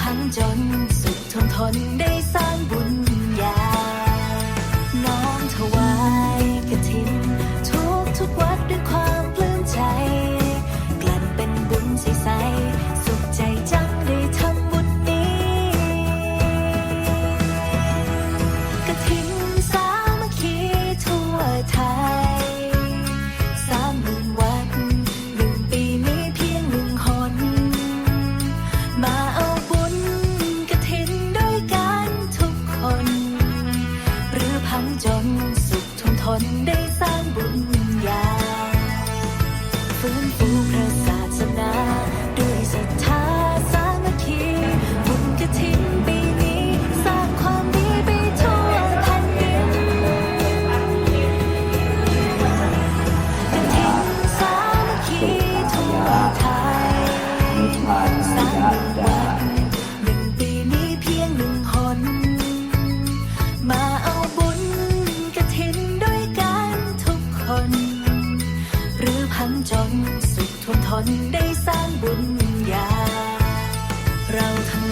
พังจนสุดทนทนได้ ทนได้ ทั้งจน สุขทนทนได้สร้างบุญญา เราทำ